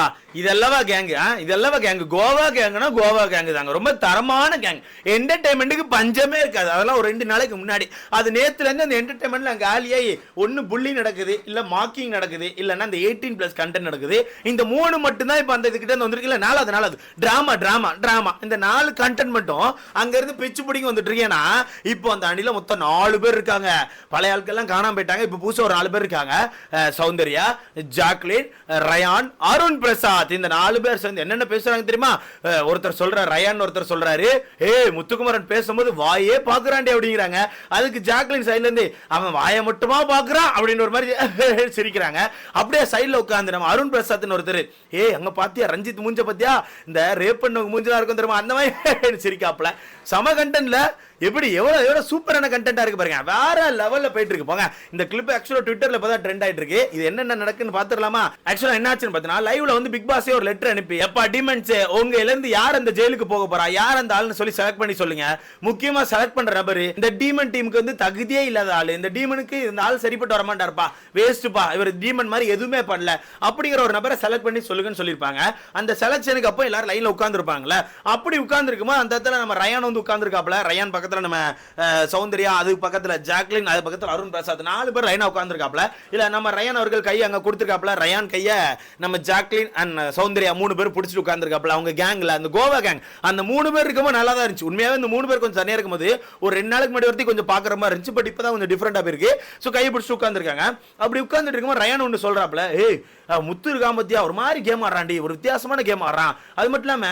ஆஹா இதெல்லவா கேங்கு இதெல்லவா கேங்கு கோவா கேங்குனா கோவா கேங்கு தாங்க. ரொம்ப தரமான கேங் என்டர்டைன்மெண்ட்டுக்கு பஞ்சமே இருக்காது. அதெல்லாம் ஒரு ரெண்டு நாளைக்கு முன்னாடி. அது நேத்துல இருந்து அந்த என்டர்டைன்மெண்ட்ல காலியாகி ஒன்னு புள்ளி நடக்குது இல்ல மாக்கிங் நடக்குது இல்லைன்னா அந்த எயிட்டீன் பிளஸ் கண்டென்ட் நடக்குது. இந்த மூணு மட்டும்தான் இப்போ அந்த இதுக்கிட்ட இருந்து வந்திருக்கு. நாலாவது நாலாவது. டிராமா டிராமா டிராமா இந்த நாலு கண்டென்ட் மட்டும் அங்க இருந்து பிச்சு பிடிங்க வந்துட்டு இருக்கேன்னா இப்போ அந்த அணியில் மொத்தம் நாலு பேர் இருக்காங்க. பழைய ஆட்கள்லாம் காணாம போயிட்டாங்க. இப்போ புதுசா ஒரு நாலு பேர் இருக்காங்க. சௌந்தர்யா ஜாக்லின் ரயான் அருண் பிரசாத் இந்த நாலு பேர் சேர்ந்து என்னென்ன பேசுறாங்க தெரியுமா? ஒருத்தர் சொல்ற ரயான் ஒருத்தர் சொல்றாரு. ஏய் முத்துக்குமரன் பேசும்போது வாயே பாக்குறாண்டே அப்படிங்கிறாங்க. அதுக்கு ஜாக்லின் சைடுல இருந்து அவன் வாயை மட்டுமா பாக்குறான்? அப்படின்னு ஒரு மாதிரி சிரிக்கிறாங்க. அப்படியே சைடுல உட்காந்து நம்ம அருண் பிரசாத்னு ஒருத்தர் ஏ அங்க பாத்தியா? ரஞ்சித் மூஞ்ச பாத்தியா? இந்த ரேப் பண்ணவங்க மூஞ்சலாம் இருக்கும் தெரியுமா? அந்த மாதிரி சிரிக்காப்ல சமகண்டன்ல எப்படி எவ்வளோ எவ்வளோ சூப்பரான கண்டென்ட்டாக இருக்கு பாருங்க. வேற லெவலில் போயிட்டு இருக்கு. போங்க. இந்த கிளிப் ட்விட்டரில் இப்போ தான் ட்ரெண்ட் ஆகிட்டு இருக்கு. இது என்னென்ன நடக்குன்னு ஆக்சுவலாக என்ன ஆச்சுன்னு பார்த்தீங்கன்னா லைவ்ல வந்து பிக் பாஸே ஒரு லெட்டர் அனுப்பி எப்பா டிமெண்ட்ஸ் உங்க இருந்து யார் அந்த ஜெயிலுக்கு போக போறா? யார் அந்த ஆள்னு சொல்லி செலக்ட் பண்ணி சொல்லுங்க. முக்கியமா செலக்ட் பண்ற நபர் இந்த டீமன் டீமுக்கு வந்து தகுதியே இல்லாத ஆள் இந்த டீமனுக்கு இந்த ஆள் சரிப்பட்டு வர வேஸ்ட்டுப்பா இவர் டீமன் மாதிரி எதுவுமே பண்ணல. அப்படிங்கிற ஒரு நபரை செலக்ட் பண்ணி சொல்லுங்கன்னு சொல்லியிருப்பாங்க. அந்த செலக்ஷனுக்கு அப்போ எல்லாரும் லைன்ல உட்காந்துருப்பாங்களே அப்படி உட்காந்துருக்குமா அந்த இடத்துல நம்ம ரயான் வந்து உட்காந்துருக்காப்ல ரயான் பக்கத்தில் நம்ம சௌந்தர்யா அது பக்கத்துல ஜாக்லின் அது பக்கத்துல அருண் பிரசாத் நாலு பேர் லைனா உட்காந்துருக்காப்ல இல்ல நம்ம ரயான் அவர்கள் கையை அங்க கொடுத்துருக்காப்ல. ரயான் கைய நம்ம ஜாக்லின் அண்ட் சௌந்தர்யா மூணு பேர் பிடிச்சிட்டு உட்காந்துருக்காப்ல அவங்க கேங்ல அந்த கோவா கேங் அந்த மூணு பேர் இருக்கும்போது நல்லா தான் இருந்துச்சு. உண்மையாவே இந்த மூணு பேர் கொஞ்சம் தனியா இருக்கும்போது ஒரு ரெண்டு நாளுக்கு முன்னாடி வரைக்கும் கொஞ்சம் பாக்குற மாதிரி இருந்துச்சு. பட் இப்பதான் கொஞ்சம் டிஃபரெண்டா போயிருக்கு. ஸோ கை பிடிச்சி உட்காந்துருக்காங்க அப்படி உட்கார்ந்துட்டு இருக்கும்போது ரயான் ஒன்று சொல்றாப்ல ஏய் முத்து இருக்கான் பத்தியா? ஒரு மாதிரி கேம் ஆடுறான்டி. ஒரு வித்தியாசமான கேம் ஆடுறான். அது மட்டும் இல்லாம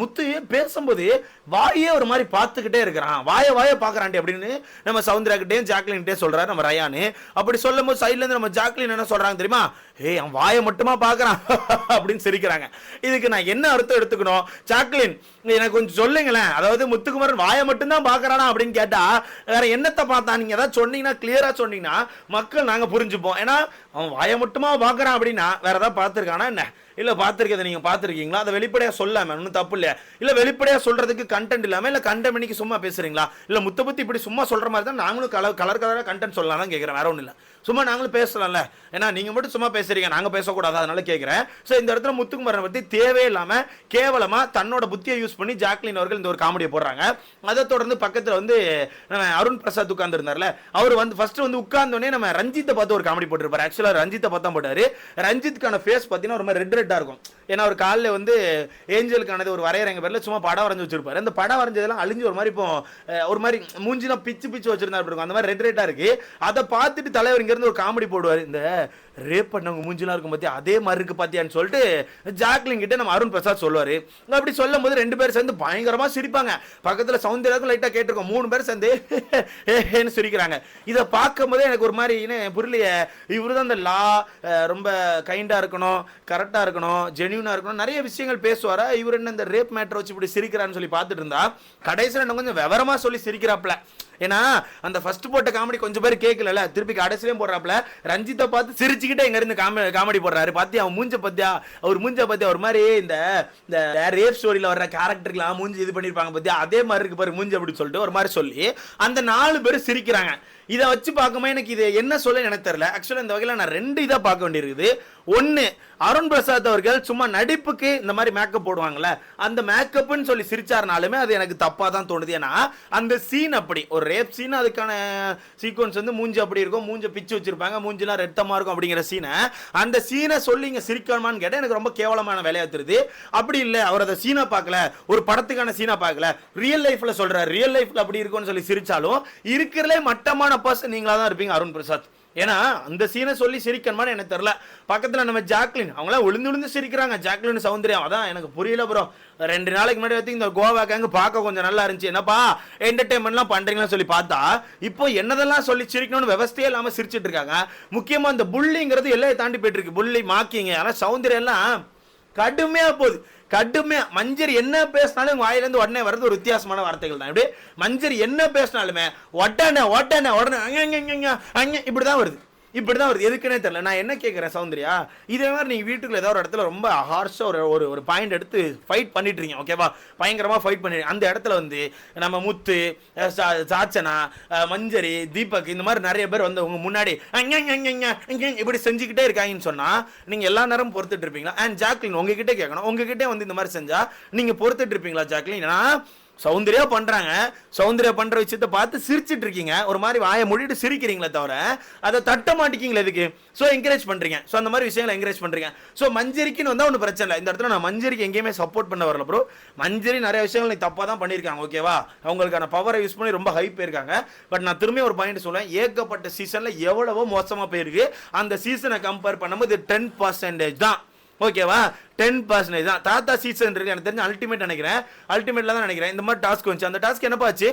முத்து பேசும்போது வாயே ஒரு மாதிரி பார்த்துக்கிட்டே இருக்கிறான். வாய வாய பாக்குறான்டி அப்படின்னு நம்ம சவுந்தரா ஜாக்லின்கிட்டே சொல்கிறாரு நம்ம ரயானு. அப்படி சொல்லும் போது சைட்லேருந்து நம்ம ஜாக்லின் என்ன சொல்கிறாங்க தெரியுமா? ஏய் அவன் வாயை மட்டுமா பார்க்குறான்? அப்படின்னு சிரிக்கிறாங்க. இதுக்கு நான் என்ன அர்த்தம் எடுத்துக்கணும்? ஜாக்லின் எனக்கு கொஞ்சம் சொல்லுங்களேன். அதாவது முத்துக்குமரன் வாயை மட்டும்தான் பார்க்குறானா அப்படின்னு கேட்டால் வேற என்னத்தை பார்த்தா? நீங்கள் ஏதாவது சொன்னீங்கன்னா க்ளியராக சொன்னீங்கன்னா மக்கள் நாங்கள் புரிஞ்சுப்போம். ஏன்னா அவன் வாயை மட்டுமா பார்க்குறான் அப்படின்னா வேற ஏதாவது பார்த்துருக்கானா என்ன? இல்ல பார்த்துருக்கதை நீங்க பார்த்துருக்கீங்களா? அதை வெளிப்படையா சொல்லாம ஒன்றும் தப்பு இல்லையா? இல்ல வெளிப்படையா சொல்றதுக்கு கண்டென்ட் இல்லாம இல்ல கண்ட மணிக்கு சும்மா பேசுறீங்களா? இல்ல முத்த பத்தி இப்படி சும்மா சொல்ற மாதிரி தான் நாங்களும் கலர் கலர் கலராக கண்டென்ட் சொல்லலாம் தான் கேட்கிறேன் வேற ஒன்றும் இல்ல. சும்மா நாங்களும் பேசலாம்ல. ஏன்னா நீங்க மட்டும் சும்மா பேசுறீங்க நாங்க பேசக்கூடாது அதனால கேட்கிறேன் ஸோ இந்த இடத்துல முத்துக்குமரனை பத்தி தேவையில்லாம கேவலமா தன்னோட புத்தியை யூஸ் பண்ணி ஜாக்லின் அவர்கள் இந்த ஒரு காமெடியை போடுறாங்க. அதை தொடர்ந்து பக்கத்துல வந்து அருண் பிரசாத் உட்கார்ந்து இருந்தார்ல அவர் வந்து ஃபர்ஸ்ட் வந்து உட்கார்ந்தோடனே நம்ம ரஞ்சித்தை பார்த்து ஒரு காமெடி போட்டிருப்பாரு. ஆக்சுவலா ரஞ்சித்தை பார்த்தா போட்டாரு. ரஞ்சித்துக்கான ஃபேஸ் பார்த்தீங்கன்னா ஒரு மாதிரி ரெட் ரெட்டா இருக்கும். ஏன்னா ஒரு காலில் வந்து ஏஞ்சலுக்கானது ஒரு வரையறங்க பேரில் சும்மா படம் வரைஞ்சு வச்சிருப்பாரு. அந்த படம் வரைஞ்சதெல்லாம் அழிஞ்சு ஒரு மாதிரி இப்போ ஒரு மாதிரி மூஞ்சிலாம் பிச்சு பிச்சு வச்சிருந்தா இருக்கும் அந்த மாதிரி ரெட் ரெட்டா இருக்கு. அதை பார்த்துட்டு தலைவர் இங்க இருந்து ஒரு காமெடி போடுவார். இந்த ரேப் பண்ணவங்க மூஞ்சிலாம் இருக்கும் பத்தியா? அதே மாதிரி இருக்கு பாத்தியான்னு சொல்லிட்டு ஜாக்லின் கிட்ட நம்ம அருண் பிரசாத் சொல்லுவாரு. அப்படி சொல்லும் போது ரெண்டு பேரும் சேர்ந்து பயங்கரமா சிரிப்பாங்க. பக்கத்துல சவுந்தர்யாவுக்கும் லைட்டா கேட்டிருக்கோம். மூணு பேர் சேர்ந்து ஏன்னு சிரிக்கிறாங்க. இதை பார்க்கும் போதே எனக்கு ஒரு மாதிரி புரியலையே. இவரு தான் இந்த லா ரொம்ப கைண்டா இருக்கணும் கரெக்டா இருக்கணும். இருக்கணும் ஜென்யூனாக இருக்கணும். நிறைய விஷயங்கள் பேசுவாரா? இவர் என்ன இந்த ரேப் மேட்டரை வச்சு இப்படி சிரிக்கிறான்னு சொல்லி பார்த்துட்டு இருந்தா கடைசியில் இன்னும் கொஞ்சம் விவரமாக சொல்லி சிரிக்கிறாப்ல ஏன்னா அந்த ஃபர்ஸ்ட் போட்ட காமெடி கொஞ்சம் பேர் கேட்கல திருப்பி கடைசிலையும் போடுறாப்ல ரஞ்சித்தை பார்த்து சிரிச்சுக்கிட்டே இங்கேருந்து காமெ காமெடி காமெடி போடுறாரு. பார்த்தி அவன் மூஞ்ச பத்தியா? அவர் மூஞ்ச பத்தியா? ஒரு மாதிரி இந்த இந்த ரேப் ஸ்டோரியில் வர்ற கேரக்டருக்குலாம் மூஞ்சி இது பண்ணியிருப்பாங்க பத்தியா? அதே மாதிரி இருக்கு பாரு மூஞ்சி அப்படின்னு சொல்லிட்டு ஒரு மாதிரி சொல்லி அந்த நாலு பேர் சிரிக்கிறாங்க. இதை வச்சு பார்க்கும்போது எனக்கு இது என்ன சொல்ல எனக்கு தெரில ஆக்சுவலாக இந்த வகையில் நான் ரெண்டு இதாக பார்க்க வேண்டியிருக்குது. ஒன்று அருண் பிரசாத் அவர்கள் சும்மா நடிப்புக்கு இந்த மாதிரி மேக்கப் போடுவாங்கள்ல அந்த மேக்கப்னு சொல்லி சிரிச்சாருனாலுமே அது எனக்கு தப்பாக தான் தோணுது. ஏன்னா அந்த சீன் அப்படி ஒரு ரேப் சீன் அதுக்கான சீக்வன்ஸ் வந்து மூஞ்சி அப்படி இருக்கும் மூஞ்ச பிச்சு வச்சிருப்பாங்க மூஞ்சிலாம் ரத்தமாக இருக்கும் அப்படிங்கிற சீனை அந்த சீனை சொல்லி இங்கே சிரிக்கணுமான்னு கேட்டால் எனக்கு ரொம்ப கேவலமான வேலையாக தருது அப்படி இல்லை அவர் அதை சீனை பார்க்கல ஒரு படத்துக்கான சீனை பார்க்கல ரியல் லைஃப்பில் சொல்கிறார் ரியல் லைஃப்பில் அப்படி இருக்கும்னு சொல்லி சிரித்தாலும் இருக்கிறதுலே மட்டமான பர்சன் நீங்களாக தான் இருப்பீங்க அருண் பிரசாத். ஏன்னா அந்த சீனை சொல்லி சிரிக்கணுமான்னு எனக்கு தெரில பக்கத்தில் நம்ம ஜாக்லின் அவங்களாம் விழுந்து விழுந்து சிரிக்கிறாங்க. ஜாக்லின் சௌந்தர்யம் அதான் எனக்கு புரியல ப்ரோ ரெண்டு நாளைக்கு முன்னாடி வந்து இந்த கோவா கேங்க பார்க்க கொஞ்சம் நல்லா இருந்துச்சு. என்னப்பா என்டர்டைன்மெண்ட்லாம் பண்றீங்கன்னு சொல்லி பார்த்தா இப்போ என்னதெல்லாம் சொல்லி சிரிக்கணும்னு விவஸ்தையே இல்லாமல் சிரிச்சிட்டு இருக்காங்க. முக்கியமாக இந்த புள்ளிங்கிறது எல்லாம் தாண்டி போயிட்டு இருக்கு. புள்ளி மாக்கிங்க. ஆனால் சௌந்தர்யம்லாம் கடுமையா போகுது. கடுமையா. மஞ்சரி என்ன பேசினாலும் உங்க உடனே வர்றது ஒரு வித்தியாசமான வார்த்தைகள் தான். இப்படி மஞ்சரி என்ன பேசினாலுமே உடனே உடனே உடனே அங்க அங்க அங்க அங்க அங்க இப்படிதான் வருது. இப்படிதான் வருது. எதுக்குன்னே தெரியல. நான் என்ன கேட்குறேன் சௌந்தர்யா? இதே மாதிரி நீங்கள் வீட்டுக்குள்ள ஏதாவது ஒரு இடத்துல ரொம்ப ஹார்ஷாக ஒரு ஒரு ஒரு பாயிண்ட் எடுத்து ஃபைட் பண்ணிட்டு இருக்கீங்க ஓகேவா பயங்கரமாக ஃபைட் பண்ணி அந்த இடத்துல வந்து நம்ம முத்து சா- சாச்சனா மஞ்சரி தீபக் இந்த மாதிரி நிறைய பேர் வந்து உங்கள் முன்னாடி இப்படி செஞ்சுக்கிட்டே இருக்காங்கன்னு சொன்னால் நீங்கள் எல்லா நேரம் பொறுத்துட்டு இருப்பீங்களா? அண்ட் ஜாக்லின் உங்ககிட்ட கேட்கணும் உங்ககிட்ட வந்து இந்த மாதிரி செஞ்சால் நீங்கள் பொறுத்துட்டு இருப்பீங்களா ஜாக்லின்? ஏன்னா சௌந்தர்யா பண்றாங்க. சௌந்தர்யா பண்ற விஷயத்த பார்த்து சிரிச்சிட்டு இருக்கீங்க. ஒரு மாதிரி வாயை மூடிட்டு சிரிக்கிறீங்களே தவிர அதை தட்ட மாட்டேங்கிங்களா இதுக்கு ஸோ என்கரேஜ் பண்றீங்க. ஸோ அந்த மாதிரி விஷயங்களை என்கரேஜ் பண்றீங்க. ஸோ மஞ்சரிக்குன்னு வந்தால் ஒன்றும் பிரச்சனை இல்லை. இந்த இடத்துல நான் மஞ்சரிக்கு எங்கேயுமே சப்போர்ட் பண்ண வரல ப்ரோ மஞ்சரி நிறைய விஷயங்கள் நீ தப்பாக தான் பண்ணியிருக்காங்க ஓகேவா அவங்களுக்கான பவரை யூஸ் பண்ணி ரொம்ப ஹைப் போயிருக்காங்க. பட் நான் திரும்பி ஒரு பாயிண்ட் சொல்லுவேன் ஏகப்பட்ட சீசனில் எவ்வளவோ மோசமாக போயிருக்கு. அந்த சீசனை கம்பேர் பண்ணும்போது டென் பர்சன்டேஜ் தான். ஓகேவா? டென் பர்சன்டேஜ் தான். தாத்தா சீசன் இருக்கு எனக்கு தெரிஞ்சு அல்டிமேட் நினைக்கிறேன். அல்டிமேட்டில் தான் நினைக்கிறேன். இந்த மாதிரி டாஸ்க் வந்துச்சு. அந்த டாஸ்க் என்னப்பா ஆச்சு?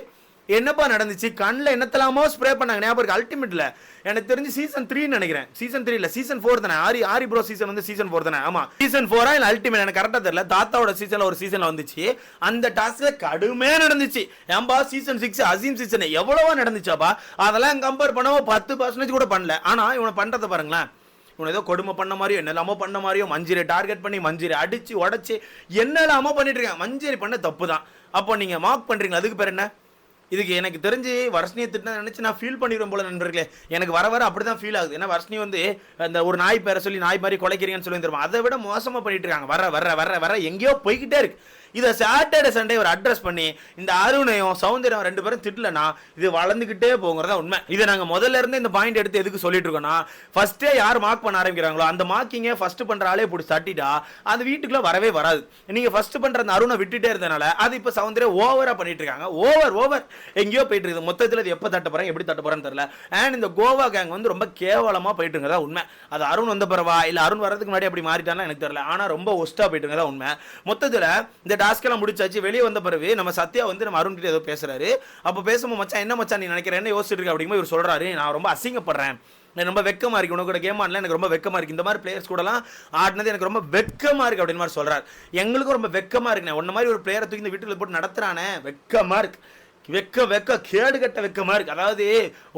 என்னப்பா நடந்துச்சு? கண்ணில் என்னத்தலாமோ ஸ்ப்ரே பண்ணாங்க. ஞாபகம் இருக்கு? அல்டிமேட்டில் எனக்கு தெரிஞ்சு சீசன் த்ரீன்னு நினைக்கிறேன். சீசன் த்ரீ இல்லை சீசன் ஃபோர் தானே? ஆரி ஆரி ப்ரோ சீசன் வந்து சீசன் ஃபோர் தானே? ஆமாம் சீசன் ஃபோரா இல்லை அல்டிமேட் எனக்கு கரெக்டாக தெரியல. தாத்தாவோட சீசனில் ஒரு சீசனில் வந்துச்சு. அந்த டாஸ்க்கில் கடுமையாக நடந்துச்சு. ஏன்பா சீசன் சிக்ஸ் அசீம் சீசன் எவ்வளவா நடந்துச்சாப்பா? அதெல்லாம் கம்பேர் பண்ணவோ பத்து பர்சன்டேஜ் கூட பண்ணல. ஆனால் இவனை பண்ணுறதை பாருங்களேன். இவனை ஏதோ கொடுமை பண்ண மாதிரியோ என்னெல்லாமோ பண்ண மாதிரியோ மஞ்சரி டார்கெட் பண்ணி மஞ்சரி அடிச்சு உடச்சி என்னெல்லாமோ பண்ணிட்டு இருக்காங்க மஞ்சரி பண்ண தப்பு தான் அப்போ நீங்கள் மார்க் பண்ணுறீங்க அதுக்கு பேர் என்ன? இதுக்கு எனக்கு தெரிஞ்சு வர்ஷினியை திட்டம் நினச்சி நான் ஃபீல் பண்ணிடுவேன் போல நண்பர்களே. எனக்கு வர வர அப்படி தான் ஃபீல் ஆகுது. ஏன்னா வர்ஷினி வந்து அந்த ஒரு நாய் பேரை சொல்லி நாய் மாதிரி குலைக்கிறீங்கன்னு சொல்லி தருவோம் அதை விட மோசமாக பண்ணிட்டு இருக்காங்க. வர வர வர வர எங்கேயோ போய்கிட்டே இருக்கு. இதை சாட்டர்டே சண்டே ஒரு அட்ரஸ் பண்ணி இந்த அருணையும் சௌந்தர்யம் ரெண்டு பேரும் திட்டலனா இது வளர்ந்துக்கிட்டே போங்கிறதா உண்மை. இதை நாங்கள் முதல்ல இருந்து இந்த பாயிண்ட் எடுத்து எதுக்கு சொல்லிட்டு இருக்கோம்னா ஃபர்ஸ்டே யார் மார்க் பண்ண ஆரம்பிக்கிறாங்களோ அந்த மார்க்கிங்கை ஃபர்ஸ்ட் பண்ற ஆளே பிடிச்சி தட்டிட்டா அது வீட்டுக்குள்ள வரவே வராது. நீங்க ஃபர்ஸ்ட் பண்ற அந்த அருணை விட்டுட்டே இருந்தனால அது இப்போ சௌந்தர்யம் ஓவரா பண்ணிட்டு இருக்காங்க. ஓவர் ஓவர் எங்கேயோ போயிட்டு இருக்குது. மொத்தத்தில் இது எப்போ தட்ட போறேன் எப்படி தட்ட போறேன்னு தெரியல. அண்ட் இந்த கோவா கேங் வந்து ரொம்ப கேவலமா போயிட்டு இருக்கிறதா உண்மை. அது அருண் வந்த பரவா இல்ல அருண் வரதுக்கு முன்னாடி அப்படி மாறிட்டாலும் எனக்கு தெரியல. ஆனா ரொம்ப ஒஸ்டா போயிட்டு இருக்கிறதா உண்மை. மொத்தத்தில் இந்த டாஸ்க் எல்லாம் முடிச்சாச்சு வெளியே வந்த பிறகு நம்ம சத்யா வந்து நம்ம அருண் கிட்ட ஏதோ பேசுறாரு. அப்போ பேசும்போது மச்சான் என்ன மச்சான் நீ நினைக்கிற? என்ன யோசிச்சுட்டு இருக்க? அப்படிங்கும்போது இவர் சொல்றாரு நான் ரொம்ப அசிங்கப்படுறேன். எனக்கு ரொம்ப வெக்கமா இருக்கு. உனக்கு கூட கேம் ஆடல எனக்கு ரொம்ப வெக்கமா இருக்கு. இந்த மாதிரி பிளேயர்ஸ் கூடலாம் ஆடினது எனக்கு ரொம்ப வெக்கமா இருக்கு அப்படின்னு மாதிரி சொல்றாரு. எங்களுக்கும் ரொம்ப வெக்கமா இருக்குண்ணே உன்ன மாதிரி ஒரு பிளேயரை தூக்கி இந்த வீட்டுல போட்டு நடத்துறானே. வெக்கமா இருக்கு. வெக்க வெக்க கேடு கட்ட வெக்கமாக இருக்கு. அதாவது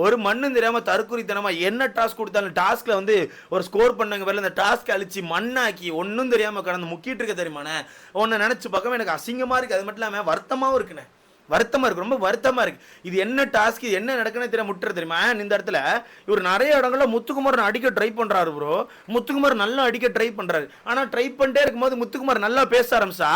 ஒரு மண்ணும் தெரியாமல் தற்குறித்தனமாக என்ன டாஸ்க் கொடுத்தாலும் டாஸ்கில் வந்து ஒரு ஸ்கோர் பண்ணாங்க பேரில் அந்த டாஸ்க்கை அழிச்சு மண்ணாக்கி ஒன்றும் தெரியாமல் கடந்து முக்கிட்டு இருக்க தெரியுமாண்ணே ஒன்று நினச்சி பார்க்கவும் எனக்கு அசிங்கமாக இருக்குது அது மட்டும் இல்லாமல் வருத்தமாகவும் இருக்குண்ணே வருத்தமாக இருக்கு. ரொம்ப வருத்தமாக இருக்கு. இது என்ன டாஸ்க் இது என்ன நடக்குன்னு தெரிய முட்டுற தெரியுமா? இந்த இடத்துல இவர் நிறைய இடங்களில் முத்துக்குமார் அடிக்க ட்ரை பண்ணுறாரு ப்ரோ முத்துக்குமார் நல்லா அடிக்க ட்ரை பண்ணுறாரு ஆனால் ட்ரை பண்ணிட்டே இருக்கும்போது முத்துக்குமார் நல்லா பேச ஆரம்பிச்சா?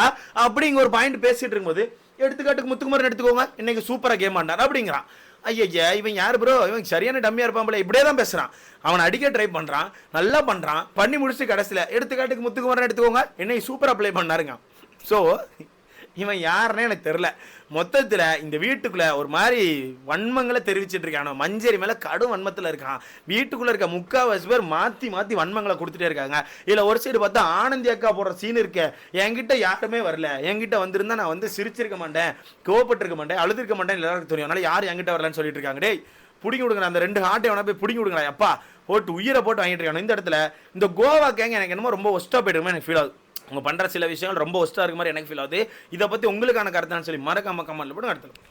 அப்படிங்க ஒரு பாயிண்ட் பேசிகிட்டு இருக்கும்போது எடுத்துக்காட்டுக்கு முத்துக்குமார் எடுத்துக்கோங்க. இன்னைக்கு சூப்பராக கேம் ஆண்டான் அப்படிங்கிறான். ஐயா இவன் யார் ப்ரோ இவன் சரியான டம்மியா இருப்பான் இப்படியே தான் பேசுகிறான் அவன் அடிக்க ட்ரை பண்ணுறான் நல்லா பண்ணுறான் பண்ணி முடிச்சு கடைசியில் எடுத்துக்காட்டுக்கு முத்துக்குமார் எடுத்துக்கோங்க. என்னை சூப்பராக ப்ளே பண்ணாருங்க. ஸோ இவன் யாருன்னே எனக்கு தெரில மொத்தத்தில் இந்த வீட்டுக்குள்ளே ஒரு மாதிரி வன்மங்களை தெரிவிச்சிட்டு இருக்கான். மஞ்சரி மேலே கடும் வன்மத்தில் இருக்கான். வீட்டுக்குள்ளே இருக்க முக்காவாசி பேர் மாற்றி மாற்றி வன்மங்களை கொடுத்துட்டே இருக்காங்க. இதில் ஒரு சைடு பார்த்தா ஆனந்தி அக்கா போடுற சீன் இருக்கு. என்கிட்ட யாருமே வரல. என்கிட்ட வந்திருந்தா நான் வந்து சிரிச்சிருக்க மாட்டேன் கோவப்பட்டிருக்க மாட்டேன் அழுதுருக்க மாட்டேன் எல்லாருக்கும் தெரியும். அதனால் யார் என்கிட்ட வரலன்னு சொல்லிட்டு இருக்காங்க. டேய் பிடிங்கி விடுங்க அந்த ரெண்டு ஹார்ட்டை வேணா போய் பிடிங்கி விடுங்களா அப்பா போட்டு உயிரை போட்டு வாங்கிட்டு இருக்கானோ. இந்த இடத்துல இந்த கோவா கேங்க எனக்கு என்னமோ ரொம்ப ஒஸ்ட்டாக போயிடுமே எனக்கு ஃபீல் ஆகுது. அவங்க பண்ணுற சில விஷயங்கள் ரொம்ப ஒஸ்ட்டாக இருக்க மாதிரி எனக்கு ஃபீல் ஆகுது. இதை பற்றி உங்களுக்கான கருத்தான்னு சொல்லி மறக்காம கமெண்ட்ல போட்டு அடுத்தல